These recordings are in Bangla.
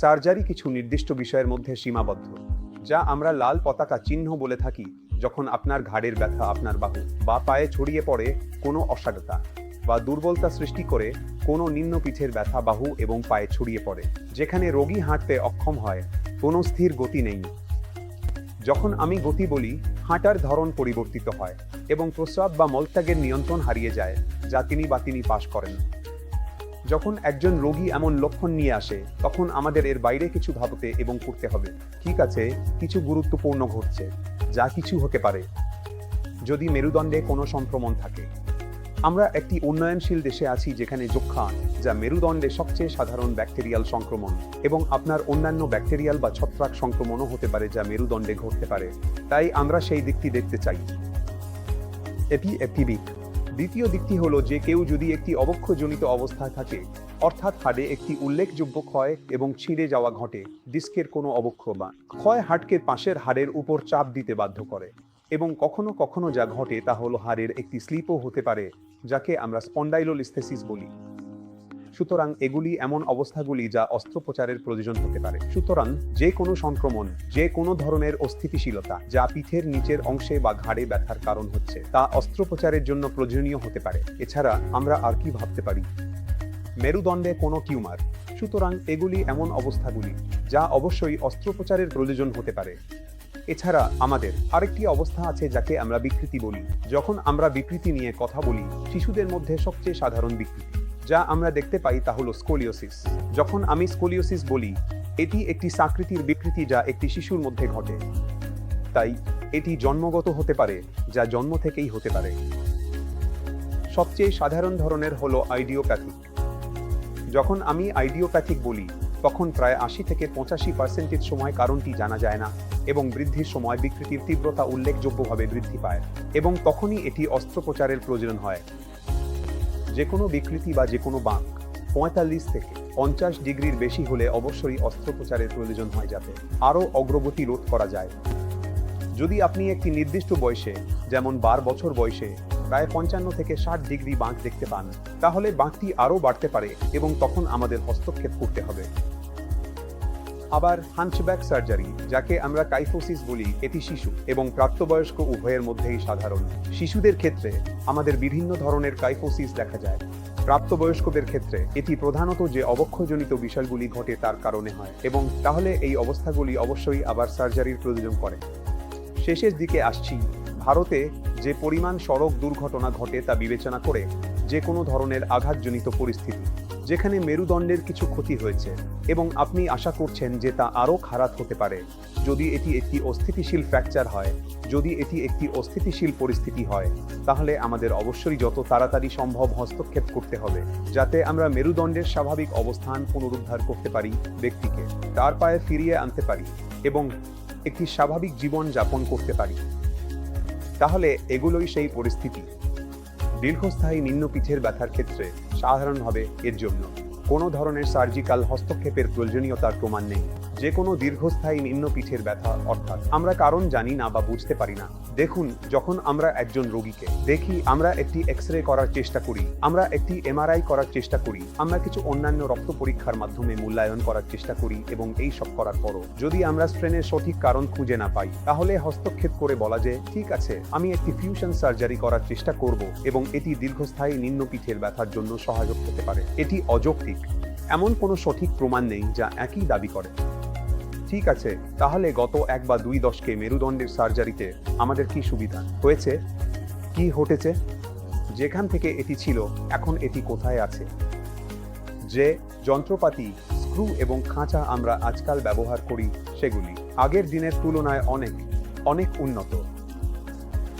সার্জারি কিছু নির্দিষ্ট বিষয়ের মধ্যে সীমাবদ্ধ, যা আমরা লাল পতাকা চিহ্ন বলে থাকি যখন আপনার ঘাড়ের ব্যথা আপনার বাহু বা পায়ে ছড়িয়ে পড়ে কোনো অসাড়তা বা দুর্বলতা সৃষ্টি করে কোনো নিম্ন পিঠের ব্যথা বাহু এবং পায়ে ছড়িয়ে পড়ে, যেখানে রোগী হাঁটতে অক্ষম হয়, কোনো স্থির গতি নেই। যখন আমি গতি বলি, হাঁটার ধরন পরিবর্তিত হয় এবং প্রস্রাব বা মলত্যাগের নিয়ন্ত্রণ হারিয়ে যায়, যা তিনি বা তিনি পাশ করেন। যখন একজন রোগী এমন লক্ষণ নিয়ে আসে, তখন আমাদের এর বাইরে কিছু ভাবতে এবং করতে হবে। ঠিক আছে, কিছু গুরুত্বপূর্ণ ঘটছে, যা কিছু হতে পারে। যদি মেরুদণ্ডে কোনো সংক্রমণ থাকে। আমরা একটি উন্নয়নশীল দেশে আছি যেখানে যক্ষা যা মেরুদণ্ডে সবচেয়ে সাধারণ ব্যাকটেরিয়াল সংক্রমণ এবং আপনার অন্যান্য ব্যাকটেরিয়াল বা ছত্রাক সংক্রমণও হতে পারে যা মেরুদণ্ডে ঘটতে পারে। তাই আমরা সেই দিকটি দেখতে চাই। এটি একটি দিক। দ্বিতীয় দিকটি হলো যে কেউ যদি একটি অবক্ষজনিত অবস্থায় থাকে, অর্থাৎ হাড়ে একটি উল্লেখযোগ্য ক্ষয় এবং ছিঁড়ে যাওয়া ঘটে, ডিস্কের কোনো অবক্ষ বা ক্ষয় হাটকে পাশের হাড়ের উপর চাপ দিতে বাধ্য করে এবং কখনো কখনো যা ঘটে তা হলো হাড়ের একটি স্লিপও হতে পারে, যাকে আমরা স্পন্ডাইলোলিস্থেসিস বলি। সুতরাং এগুলি এমন অবস্থাগুলি যা অস্ত্রোপচারের প্রয়োজন হতে পারে। সুতরাং যে কোনো সংক্রমণ, যে কোনো ধরনের অস্থিতিশীলতা যা পিঠের নিচের অংশে বা ঘাড়ে ব্যথার কারণ হচ্ছে, তা অস্ত্রোপচারের জন্য প্রয়োজনীয় হতে পারে। এছাড়া আমরা আর কি ভাবতে পারি? মেরুদণ্ডে কোনো টিউমার। সুতরাং এগুলি এমন অবস্থাগুলি যা অবশ্যই অস্ত্রোপচারের প্রয়োজন হতে পারে। এছাড়া আমাদের আরেকটি অবস্থা আছে যাকে আমরা বিকৃতি বলি। যখন আমরা বিকৃতি নিয়ে কথা বলি, শিশুদের মধ্যে সবচেয়ে সাধারণ বিকৃতি। যা আমরা দেখতে পাই তা হলো স্কোলিওসিস। যখন আমি স্কোলিওসিস বলি, এটি একটি সাকৃতির বিকৃতি যা একটি শিশুর মধ্যে ঘটে। তাই, এটি জন্মগত হতে পারে, যা জন্ম থেকেই হতে পারে। সবচেয়ে সাধারণ ধরনের হলো আইডিওপ্যাথিক। যখন আমি আইডিওপ্যাথিক বলি, তখন প্রায় আশি থেকে পঁচাশি পার্সেন্টের সময় কারণটি জানা যায় না এবং বৃদ্ধির সময় বিকৃতির তীব্রতা উল্লেখযোগ্যভাবে বৃদ্ধি পায় এবং তখনই এটি অস্ত্রোপচারের প্রয়োজন হয়। যে কোনো বিকৃতি বা যে কোনো বাঁক পঁয়তাল্লিশ থেকে পঞ্চাশ ডিগ্রির বেশি হলে অবশ্যই অস্ত্রোপচারের প্রয়োজন হয় যাতে আরও অগ্রগতি রোধ করা যায়। যদি আপনি একটি নির্দিষ্ট বয়সে, যেমন বার বছর বয়সে, প্রায় পঞ্চান্ন থেকে ষাট ডিগ্রি বাঁক দেখতে পান, তাহলে বাঁকটি আরও বাড়তে পারে এবং তখন আমাদের হস্তক্ষেপ করতে হবে। আবার হাঞ্চব্যাক সার্জারি, যাকে আমরা কাইফোসিস বলি, এটি শিশু এবং প্রাপ্তবয়স্ক উভয়ের মধ্যেই সাধারণ। শিশুদের ক্ষেত্রে আমাদের বিভিন্ন ধরনের কাইফোসিস দেখা যায়। প্রাপ্তবয়স্কদের ক্ষেত্রে এটি প্রধানত যে অবক্ষজনিত বিষয়গুলি ঘটে তার কারণে হয় এবং তাহলে এই অবস্থাগুলি অবশ্যই আবার সার্জারির প্রয়োজন করে শেষের দিকে আসছি। ভারতে যে পরিমাণ সড়ক দুর্ঘটনা ঘটে তা বিবেচনা করে যে কোনো ধরনের আঘাতজনিত পরিস্থিতি। যেখানে মেরুদণ্ডের কিছু ক্ষতি হয়েছে এবং আপনি আশা করছেন যে তা আরও খারাপ হতে পারে। যদি এটি একটি অস্থিতিশীল ফ্র্যাকচার হয়, যদি এটি একটি অস্থিতিশীল পরিস্থিতি হয়, তাহলে আমাদের অবশ্যই যত তাড়াতাড়ি সম্ভব হস্তক্ষেপ করতে হবে, যাতে আমরা মেরুদণ্ডের স্বাভাবিক অবস্থান পুনরুদ্ধার করতে পারি ব্যক্তিকে, তার পায়ে ফিরিয়ে আনতে পারি এবং একটি স্বাভাবিক জীবন যাপন করতে পারি। তাহলে এগুলোই সেই পরিস্থিতি। দীর্ঘস্থায়ী নিম্নপিঠের ব্যথার ক্ষেত্রে সাধারণভাবে এর জন্য। কোনো ধরনের সার্জিক্যাল হস্তক্ষেপের প্রয়োজনীয়তার প্রমাণ নেই। যে কোনো দীর্ঘস্থায়ী নিম্নপিঠের ব্যথা, অর্থাৎ আমরা কারণ জানি না বা বুঝতে পারি না। দেখুন, যখন আমরা একজন রোগীকে দেখি, আমরা একটি এক্স রে করার চেষ্টা করি, আমরা একটি এমআরআই করার চেষ্টা করি, আমরা কিছু অন্যান্য রক্ত পরীক্ষার মাধ্যমে মূল্যায়ন করার চেষ্টা করি এবং এই সব করার পরও। যদি আমরা স্ট্রেনের সঠিক কারণ খুঁজে না পাই, তাহলে হস্তক্ষেপ করে বলা যে ঠিক আছে, আমি একটি ফিউশন সার্জারি করার চেষ্টা করব এবং এটি দীর্ঘস্থায়ী নিম্নপিঠের ব্যথার জন্য সহায়ক হতে পারে। এটি অযৌক্তিক। এমন কোনো সঠিক প্রমাণ নেই যা একই দাবি করে। ঠিক আছে, তাহলে গত এক বা দুই দশকে মেরুদণ্ডের সার্জারিতে আমাদের কি সুবিধা? হয়েছে? কি ঘটেছে? যেখান থেকে এটি ছিল, এখন এটি কোথায় আছে? যে যন্ত্রপাতি, স্ক্রু এবং খাঁচা আমরা আজকাল ব্যবহার করি সেগুলি, আগের দিনের তুলনায় অনেক অনেক উন্নত।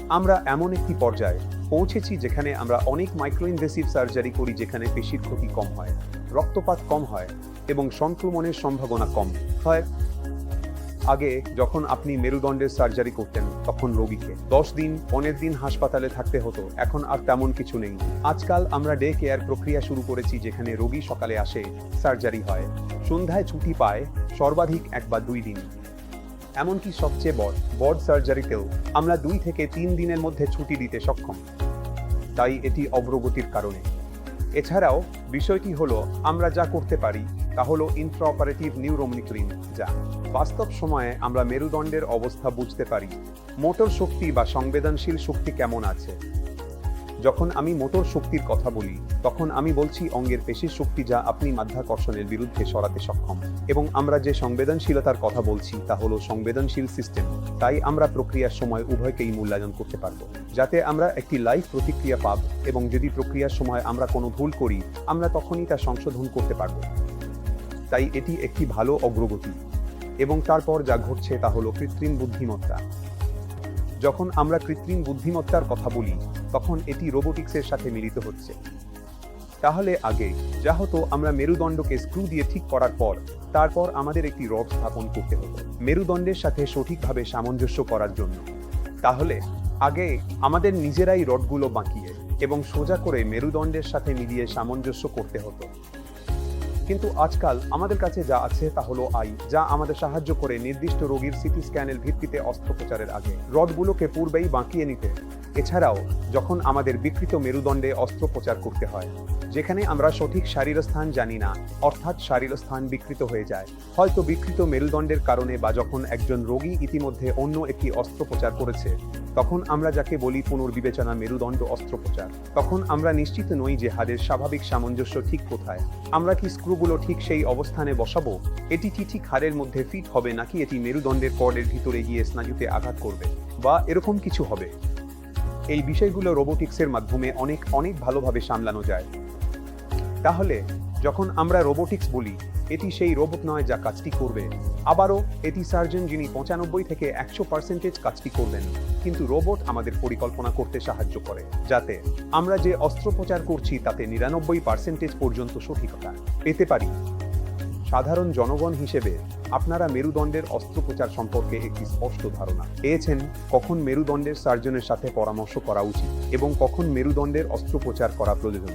আমরা এমন একটি পর্যায়ে পৌঁছেছি যেখানে আমরা অনেক মাইক্রোইনভেসিভ সার্জারি করি যেখানে পেশির ক্ষতি কম হয়, রক্তপাত কম হয় এবং সংক্রমণের সম্ভাবনা কম। হয় আগে যখন আপনি মেরুদণ্ডের সার্জারি করতেন, তখন রোগীকে। দশ দিন, পনেরো দিন হাসপাতালে থাকতে হতো, এখন আর তেমন কিছু নেই। আজকাল আমরা ডে কেয়ার প্রক্রিয়া শুরু করেছি যেখানে রোগী সকালে আসে, সার্জারি হয়। সন্ধ্যায় ছুটি পায়, সর্বাধিক এক বা দুই দিন। এমনকি সবচেয়ে বড় বড় সার্জারিতেও আমরা দুই থেকে তিন দিনের মধ্যে ছুটি দিতে সক্ষম। তাই এটি অগ্রগতির কারণে। এছাড়াও বিষয়টি হলো, আমরা যা করতে পারি, তা হলো ইন্ট্রাঅপারেটিভ নিউরোমনিক্রিন যা বাস্তব সময়ে আমরা মেরুদণ্ডের অবস্থা বুঝতে পারি। মোটর শক্তি বা সংবেদনশীল শক্তি কেমন আছে? যখন আমি মোটর শক্তির কথা বলি, তখন আমি বলছি অঙ্গের পেশির শক্তি যা আপনি মাধ্যাকর্ষণের বিরুদ্ধে সরাতে সক্ষম। এবং আমরা যে সংবেদনশীলতার কথা বলছি, তা হলো সংবেদনশীল সিস্টেম তাই আমরা প্রক্রিয়ার সময় উভয়কেই মূল্যায়ন করতে পারব। যাতে আমরা একটি লাইভ প্রতিক্রিয়া পাব এবং যদি প্রক্রিয়ার সময় আমরা কোনো ভুল করি, আমরা তখনই তা সংশোধন করতে পারব। তাই এটি একটি ভালো অগ্রগতি। এবং তারপর যা ঘটছে তা হলো কৃত্রিম বুদ্ধিমত্তা। যখন আমরা কৃত্রিম বুদ্ধিমত্তার কথা বলি তখন এটি রোবোটিক্সের সাথে মিলিত হচ্ছে। তাহলে আগে, যা হতো, আমরা মেরুদণ্ডকে স্ক্রু দিয়ে ঠিক করার পর, তারপর আমাদের একটি রড স্থাপন করতে হতো, মেরুদণ্ডের সাথে সঠিকভাবে সামঞ্জস্য করার জন্য। তাহলে, আগে আমাদের নিজেরাই রডগুলো বাঁকিয়ে এবং সোজা করে মেরুদণ্ডের সাথে মিলিয়ে সামঞ্জস্য করতে হতো। কিন্তু আজকাল আমাদের কাছে যা আছে তা হলো আই, যা আমাদের সাহায্য করে নির্দিষ্ট রোগীর সিটি স্ক্যানের ভিত্তিতে অস্ত্রোপচারের আগে। রডগুলোকে পূর্বেই বাঁকিয়ে নিতে। এছাড়াও, যখন আমাদের বিকৃত মেরুদণ্ডে অস্ত্রোপচার করতে হয়, যেখানে আমরা সঠিক শারীরস্থান জানি না, অর্থাৎ শারীরস্থান বিকৃত হয়ে যায়। হয়তো বিকৃত মেরুদণ্ডের কারণে বা যখন একজন রোগী ইতিমধ্যে অন্য একটি অস্ত্রোপচার করেছে, তখন আমরা যাকে বলি পুনর্বিবেচনা মেরুদণ্ড অস্ত্রোপচার। তখন আমরা নিশ্চিত নই যে হাড়ের স্বাভাবিক সামঞ্জস্য ঠিক কোথায়। আমরা কি স্ক্রুগুলো ঠিক সেই অবস্থানে বসাবো? এটি কি ঠিক হাড়ের মধ্যে ফিট হবে নাকি এটি মেরুদণ্ডের কর্ডের ভিতরে গিয়ে স্নায়ুতে আঘাত করবে? বা এরকম কিছু হবে? এই বিষয়গুলো রোবোটিক্সের মাধ্যমে অনেক অনেক ভালোভাবে সামলানো যায়। তাহলে, যখন আমরা রোবোটিক্স বলি এটি সেই রোবট নয় যা কাজটি করবে। আবারও, এটি সার্জন যিনি পঁচানব্বই থেকে একশো পার্সেন্টেজ কাজটি করবেন কিন্তু রোবট আমাদের পরিকল্পনা করতে সাহায্য করে, যাতে আমরা যে অস্ত্রোপচার করছি তাতে নিরানব্বই পার্সেন্টেজ পর্যন্ত সঠিকতা পেতে পারি। সাধারণ জনগণ হিসেবে আপনারা মেরুদণ্ডের অস্ত্রোপচার সম্পর্কে একটি স্পষ্ট ধারণা। পেয়েছেন, কখন মেরুদণ্ডের সার্জনের সাথে পরামর্শ করা উচিত এবং কখন মেরুদণ্ডের অস্ত্রোপচার করা প্রয়োজন।